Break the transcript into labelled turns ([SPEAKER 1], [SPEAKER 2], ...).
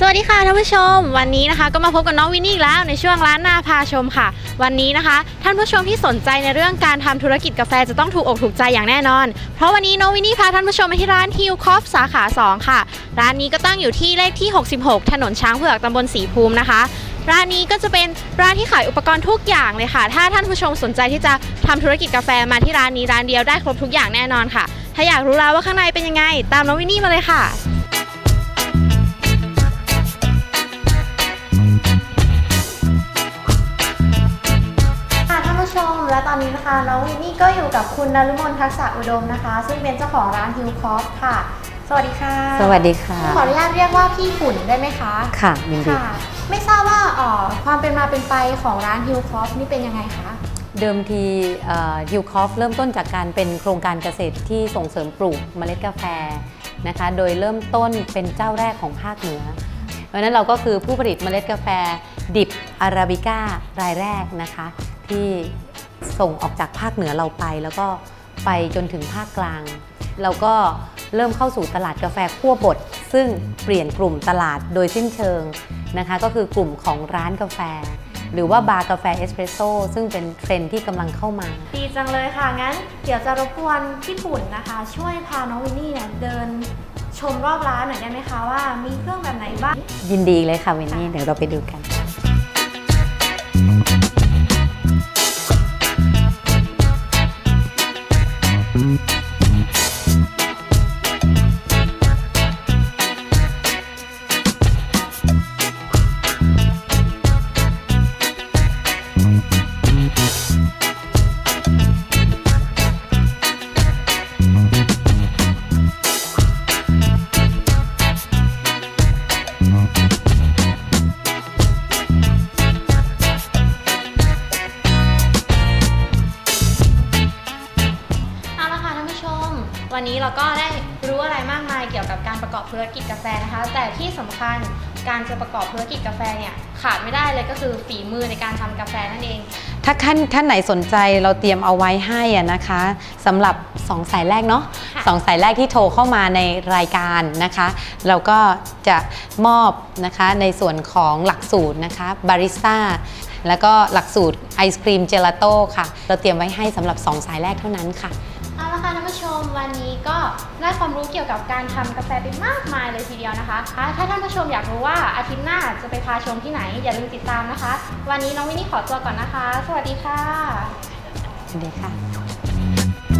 [SPEAKER 1] สวัสดีค่ะท่านผู้ชม วันนี้นะคะก็มาพบกับน้องวินนี่อีกแล้วในช่วงร้านนาพาชมค่ะ วันนี้นะคะ ท่านผู้ชมที่สนใจในเรื่องการทำธุรกิจกาแฟจะต้องถูกอกถูกใจอย่างแน่นอน เพราะวันนี้น้องวินนี่พาท่านผู้ชมมาที่ร้านฮิวคอฟสาขา 2 ค่ะ ร้านนี้ก็ตั้งอยู่ที่เลขที่ 66 ถนนช้างเผือกตำบลสีภูมินะคะ ร้านนี้ก็จะเป็นร้านที่ขายอุปกรณ์ทุกอย่างเลยค่ะ ถ้าท่านผู้ชมสนใจที่จะทำธุรกิจกาแฟมาที่ร้านนี้ร้านเดียวได้ครบทุกอย่างแน่นอนค่ะ ถ้าอยากรู้แล้วว่าข้างในเป็นยังไง ตามน้องวินนี่มาเลยค่ะ และตอนนี้นะคะน้องวินนี่ก็อยู่กับคุณนรุมนทักษะอุดมนะคะ ซึ่งเป็นเจ้าของร้านฮิวคอฟค่ะ สวัสดีค่ะ
[SPEAKER 2] สวัสดีค่ะ
[SPEAKER 1] ขออนุญาตเรียกว่าพี่ขุนได้ไหมคะ
[SPEAKER 2] ค่ะยินดี
[SPEAKER 1] ค่ะ ไม่ทราบว่าเอ่อความเป็นมาเป็นไปของร้านฮิวคอฟนี่เป็นยังไงคะ
[SPEAKER 2] เดิมทีฮิวคอฟเริ่มต้นจากการเป็นโครงการเกษตรที่ส่งเสริมปลูกเมล็ดกาแฟนะคะ โดยเริ่มต้นเป็นเจ้าแรกของภาคเหนือเพราะฉะนั้นเราก็คือผู้ผลิตเมล็ดกาแฟดิบอาราบิก้ารายแรกนะคะ ที่ ส่งออกจากภาคเหนือเราไป แล้วก็ไปจนถึงภาคกลางเราก็เริ่มเข้าสู่ตลาดกาแฟคั่วบดซึ่งเปลี่ยนกลุ่มตลาดโดยสิ้นเชิงนะคะ ก็คือกลุ่มของร้านกาแฟ หรือว่าบาร์กาแฟเอสเปรสโซ่ซึ่งเป็นเทรนด์ที่กำลังเข้ามา
[SPEAKER 1] ดีจังเลยค่ะ งั้นเดี๋ยวจะรบกวนพี่ขุนนะคะ ช่วยพาน้องวินนี่เนี่ยเดินชมรอบร้านหน่อยได้ไหมคะว่ามีเครื่องแบบไหนบ้าง
[SPEAKER 2] ยินดีเลยค่ะวินนี่เดี๋ยวเราไปดูกัน
[SPEAKER 1] Thank you. วันนี้เราก็ได้รู้อะไรมากมายเกี่ยวกับการประกอบธุรกิจกาแฟนะคะ แต่ที่สำคัญการจะประกอบธุรกิจกาแฟเนี่ยขาดไม่ได้เลยก็คือฝีมือในการทำกาแฟนั่นเอง
[SPEAKER 2] ถ้าท่านท่านไหนสนใจเราเตรียมเอาไว้ให้อะนะคะสำหรับ 2 สายแรกเนาะ
[SPEAKER 1] ค่ะ
[SPEAKER 2] สองสายแรกที่โทรเข้ามาในรายการนะคะ เราก็จะมอบนะคะในส่วนของหลักสูตรนะคะบาริสต้าแล้วก็หลักสูตรไอศครีมเจลาโต้ค่ะ เราเตรียมไว้ให้สำหรับ 2 สายแรกเท่านั้นค่ะ
[SPEAKER 1] เอาละค่ะท่านผู้ชมวันนี้ก็ได้ความรู้เกี่ยวกับการทำกาแฟไปมากมายเลยทีเดียวนะคะ ถ้าท่านผู้ชมอยากรู้ว่าอาทิตย์หน้าจะไปพาชมที่ไหน อย่าลืมติดตามนะคะ วันนี้น้องวินนี่ขอตัวก่อนนะคะ สวัสดีค่ะ
[SPEAKER 2] สวัสดีค่ะ